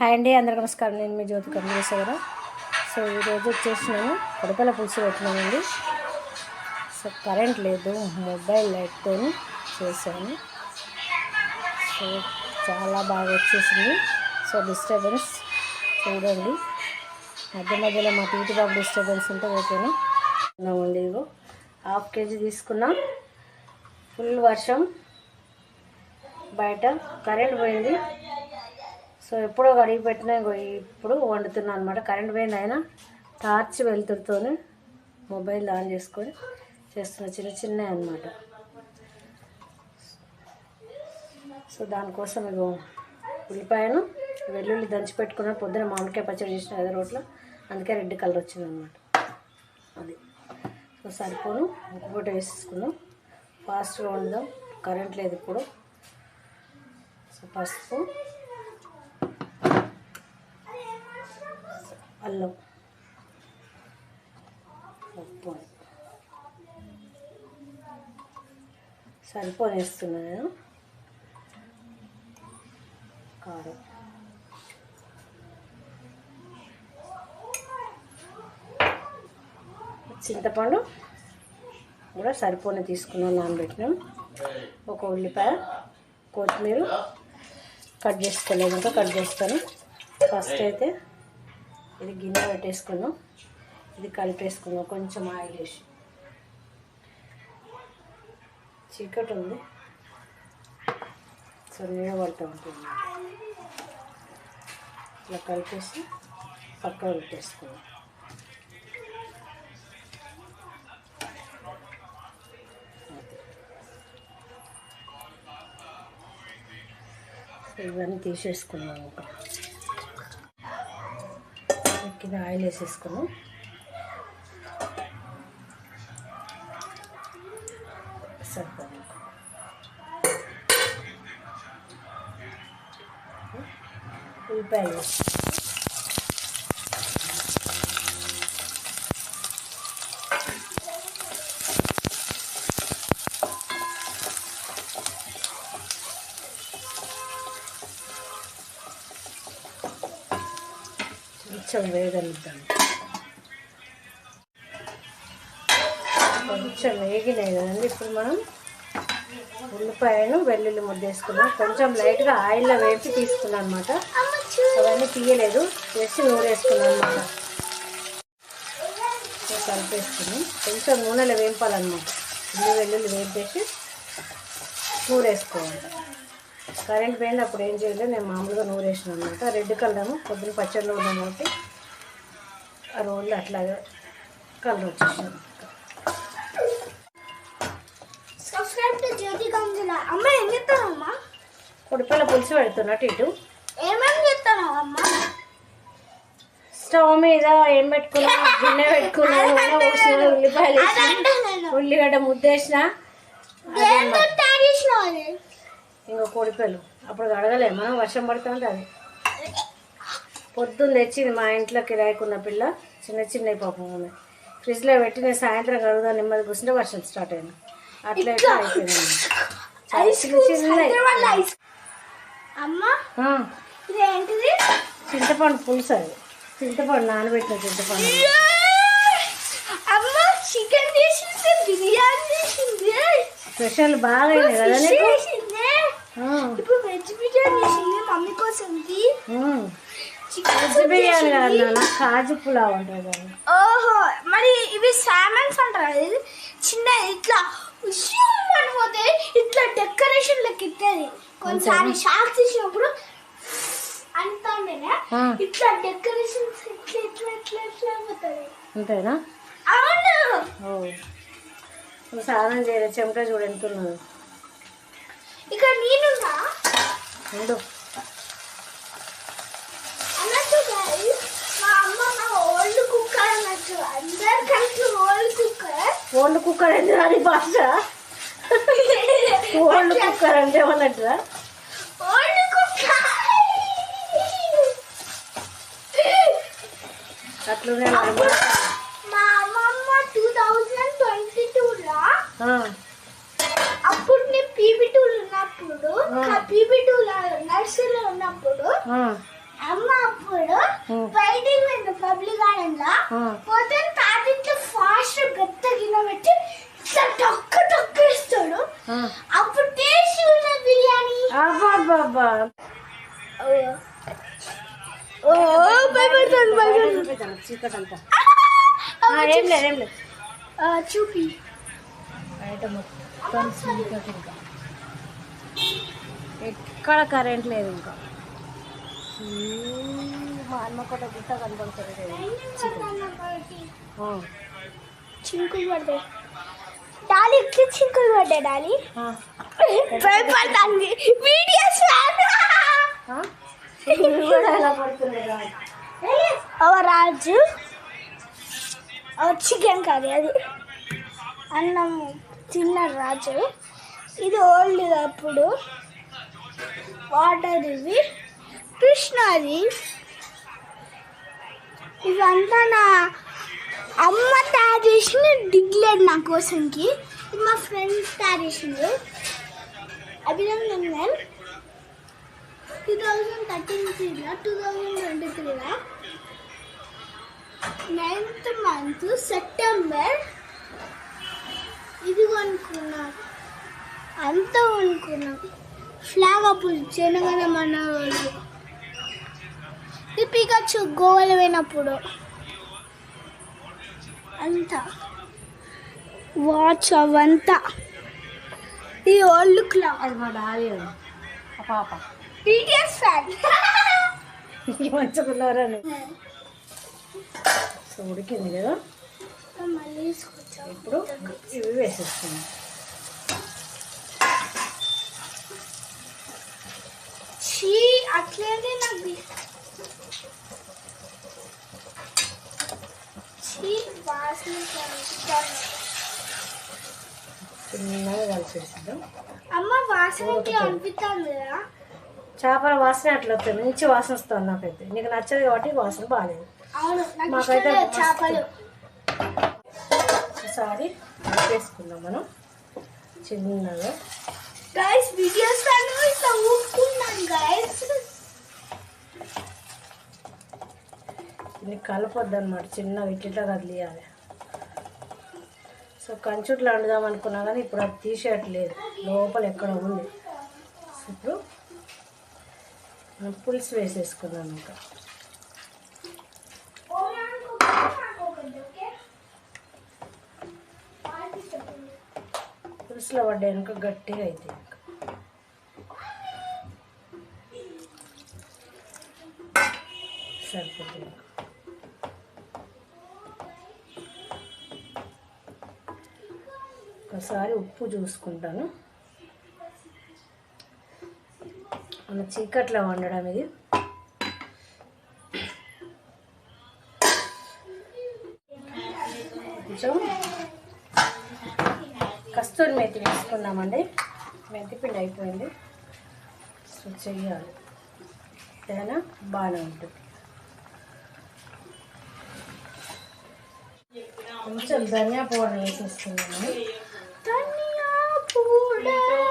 Hi అండి అందరికీ నమస్కారం. నేను మీ జ్యోతి కర్మేశ్వర సో ఈరోజు వచ్చేసి నేను కడపల పులుసు పెట్టినానండి సో కరెంట్ లేదు మొబైల్ లైట్తో చేశాను. సో చాలా బాగా వచ్చేసింది. సో డిస్టర్బెన్స్ చూడండి. మధ్య మధ్యలో మా టీటీ బాబు డిస్టర్బెన్స్ ఉంటే ఓకేనా? ఉంది ఇగో హాఫ్ కేజీ తీసుకున్నాం. ఫుల్ వర్షం. బయట కరెంట్ పోయింది. సో ఎప్పుడో కడిగి పెట్టినా ఇప్పుడు వండుతున్నాను అనమాట కరెంట్ పోయింది అయినా టార్చ్ వెలుతురుతోనే మొబైల్ ఆన్ చేసుకొని చేస్తున్న చిన్న చిన్నవి అనమాట సో దానికోసం ఇగో ఉల్లిపాయను వెల్లుల్లి దంచి పెట్టుకున్న పొద్దున మామిడికాయ పచ్చడి చేసిన ఐదు రోట్లో అందుకే రెడ్ కలర్ వచ్చింది అనమాట అది. సో సరిపోను. ఇంకొకటి పూట వేసేసుకుందాం. ఫాస్ట్గా వండుదాం. కరెంట్ లేదు ఇప్పుడు. సో పసుపు అల్లం. ఉప్పు సరిపోని వేస్తున్నాను కారం. చింతపండు కూడా సరిపోని తీసుకున్నాం నానబెట్టినాం. ఒక ఉల్లిపాయ కొత్తిమీర కట్ చేసుకోలేదంటే కట్ చేస్తాను. ఫస్ట్ అయితే ఇది గిన్నె పెట్టేసుకున్నాం ఇది కలిపేసుకుందాం. కొంచెం ఆయిల్ వేసి. చీకటి ఉంది. సో నీడ పడుతూ. ఉంటుంది ఇట్లా కలిపేసి పక్క పెట్టేసుకుందాం. ఇవన్నీ తీసేసుకున్నాం ఒక కింద ఆయిల్ వేసేసుకున్నాం. సరిపోయింది. ఉల్లిపాయలు కొంచెం వేగనిద్దాం. కొంచెం వేగినాయి కదండి ఇప్పుడు మనం. ఉల్లిపాయను వెల్లుల్లి ముద్దేసుకున్నాం కొంచెం లైట్గా ఆయిల్లో వేపి తీసుకున్నాం అనమాట అవన్నీ తీయలేదు. వేసి నూరేసుకున్నాం అనమాట కలిపేసుకుని కొంచెం నూనెలో వేపాలన్నమాట. ఉల్లి వెల్లుల్లి వేపేసి నూరేసుకోవాలి కరెంట్ పోయింది అప్పుడు ఏం చేయలేదు నేను మామూలుగా నూరేసిన అనమాట రెడ్ కలర్ పొద్దున పచ్చడిలో ఉన్నాం కాబట్టి ఆ రోళ్ళు అట్లాగే కలర్ వచ్చేసాను ఉడిపిల్ల పులుసు పెడుతున్నట్టు ఇటు. ఏమేమి చెప్తాను అమ్మ? స్టవ్ మీద ఏం పెట్టుకున్నా గిన్నె పెట్టుకున్నా పోసిన ఉల్లిపాయలు ఉల్లిగడ్డ ముద్దేసిన దేంతో తయారు చేసినావు అది ఇంకో కోడిపిల్లలు అప్పుడు అడగలే మనం వర్షం పడుతుంటే అది. పొద్దున్న తెచ్చింది మా ఇంట్లో కిరాయికున్న పిల్ల చిన్న చిన్న పాపం ఆమె ఫ్రిడ్జ్లో పెట్టి నేను సాయంత్రం కడుగుదా నెమ్మది కూర్చుంటే వర్షం స్టార్ట్ అయింది. అట్లా ఎట్లా అయిపోయింది. చింతపండు పులుసు అది. చింతపండు నానబెట్టిన చింతపండు. స్పెషల్ బాగా అయింది కదా ఇప్పుడు వెజ్ బిర్యానీ చేసింది మమ్మీ. చికెన్ వెజ్ బిర్యానీ కాదు నాన్న కాజు పులావ్ దాన్ని. ఓహో మరి ఇవి సామన్స్ అంటారు? చిన్న ఇట్లా అనిపోతే ఇట్లా డెకరేషన్ లెక్క ఇట్టది కొన్నిసారి అంతా ఉండేనే? ఆ. ఇట్లా డెకరేషన్ ఇట్లా ఇట్లా ఇట్లా ఇట్లా అయిపోతుంది. అంతేనా? అవును. చేయలేదు చెమట చూడు ఎంత ఉన్నదో. ఇక నేనున్నా. ఉండు. అన్నట్టు మా అమ్మ నా ఓల్డ్ కుక్కర్ అన్నట్టు. అందరు కలిసి ఓల్డ్ కుక్కర్. ఓల్డ్ కుక్కర్ అంటే అది భాష. ఓల్డ్ కుక్కర్ అంటే ఏమన్నట్టురా? Old cooker. అట్లనే. మా అమ్మమ్మ టూ థౌజండ్ ట్వంటీ టూలో ఆ, అప్పుడు నేను టూలో నర్సరీలో ఉన్నప్పుడు అమ్మ ఉమ్. బయటికి వెళ్ళి పబ్లిక్ గార్డెన్ లా. పోతే తాత ఇట్లా ఫాస్ట్ పెద్ద గిన్నె పెట్టి ఇట్లా టొక్క టొక్క ఇస్తాడు. అప్పుడు టేస్ట్ ఉన్న బిర్యానీ. అబ్బబ్బబ్బా. ఓ. భయపడుతుంది చూపిద్దాం, చీకటి అంతా ఆ, ఏం లేదు ఏం లేదు. చూపి. బయట మొత్తం చీకటి ఇంకా ఎక్కడ కరెంట్ లేదు ఇంకా. మా అమ్మ కొట్ట గుట్ట కనబడుతుంది చింకులు పడ్డాయి డాలి ఇట్లా చింకులు పడ్డాయి డాలి వీడియోస్? అవ రాజు. చికెన్ కర్రీ అది. అన్నం తిన్న రాజు. ఇది ఓల్డ్ అప్పుడు. వాటర్ ఇవి కృష్ణది ఇదంతా నా అమ్మ తయారు చేసిన డిగ్లేడ్ నా కోసంకి. ఇది మా ఫ్రెండ్స్ తయారు చేసిండ్రు అభినందన్ టూ థౌజండ్ థర్టీన్ త్రీలో టూ థౌజండ్ ట్వంటీ త్రీలో నైన్త్ మంత్ సెప్టెంబర్ ఇది కొనుక్కున్నాం. అంతా కొనుక్కున్నాం. ఫ్లాగ్ అప్పుడు జనగణ మన రోజు ఇది పికచ్చు గోవాలో పోయినప్పుడు అంతా వాచ్ అవంతా. ఈ ఓల్డ్ క్లాక్ అది మా డాడీ పాప. BTS fan. మంచుకున్నారని ఉడికింది కదా. మళ్ళీ ఇప్పుడు ఇవి వేసేస్తున్నాం చీ అట్లనే నాకు చీ వాసన. చిన్నగా కలిపేసిద్దాం అమ్మ అనిపిస్తుంది కదా చేపల వాసన అట్లా వస్తుంది మంచి వాసన వస్తుంది నాకైతే నీకు నచ్చదు కాబట్టి వాసన బాగాలేదు మాకైతే. చేపలు ఒకసారి వేసుకుందాం మనం చిన్నగా గైస్ వీడియోస్ ఇట్లా ఇది కలపొద్దు అనమాట చిన్నగా ఇట్లా కదిలియాలి సో కంచుట్లో వండుదాం అనుకున్నా కానీ ఇప్పుడు అది తీసేయట్లేదు. లోపల ఎక్కడ ఉంది? ఇప్పుడు మనం పులుసు వేసేసుకుందాం ఇంకా. పులుసులో పడ్డాక గట్టిగా అవుతాయి ఇంకా సరిపోతుంది ఇంకా ఒకసారి ఉప్పు చూసుకుంటాను. మన చీకట్లో వండడం ఇది. కొంచెం కస్తూరి మెంతి వేసుకున్నామండి మెంతిపిండి అయిపోయింది. సో చెయ్యాలి. ఏదైనా బాగానే ఉంటుంది. కొంచెం ధనియా పౌడర్ వేసేస్తున్నాము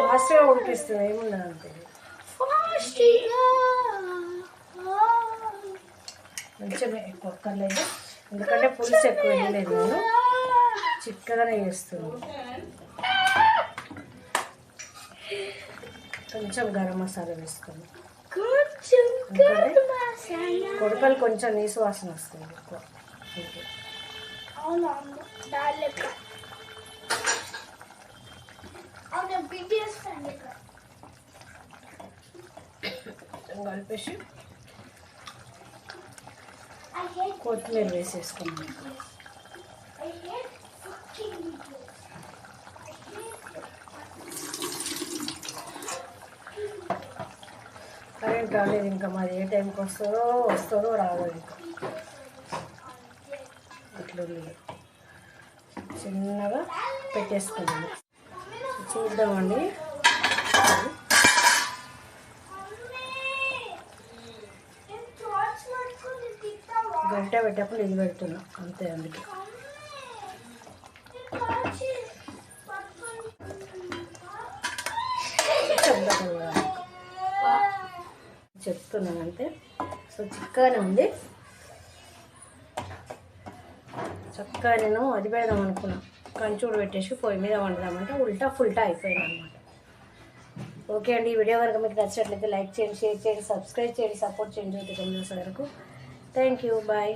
ఫాస్ట్గా ఉడికిస్తుంది ఏముండదు అంతే కొంచెం ఎక్కువ అక్కర్లేదు. ఎందుకంటే పులుసు ఎక్కువ వేయలేదు. నేను చిక్కగానే చేస్తున్నాను కొంచెం గరం మసాలా మసాలా. కొడకలు కొంచెం నీసు వాసన వస్తుంది ఎక్కువ ఓకే. అవును అవును దాల్ లెక్క అవును బిటిఎస్ ఫ్రెండ్ లెక్క కొంచెం కలిపేసి కొత్తిమీర బిటిఎస్ కరెంట్ రాలేదు ఇంకా మాది ఏ టైంకి వస్తుందో వస్తుందో రాదో ఇంకా. ఇట్లుంది. చిన్నగా పెట్టేసుకున్నాను చూద్దామండి. గంట పెట్టేప్పుడు ఇది పెడుతున్నా అంతే అందుకే. చెప్తున్నాను అంతే. సో చిక్కగానే ఉంది. చక్కగా నేను అది పెడదాం అనుకున్నాను కంచూడు పెట్టేసి పొయ్యి మీద వండుదామంటే ఉల్టా ఫుల్టా అయిపోయింది అనమాట ఓకే అండి ఈ వీడియో కనుక మీకు నచ్చినట్లయితే లైక్ చేయండి షేర్ చేయండి సబ్స్క్రైబ్ చేయండి సపోర్ట్ చేయండి జ్యోతి వరకు థ్యాంక్ యూ బాయ్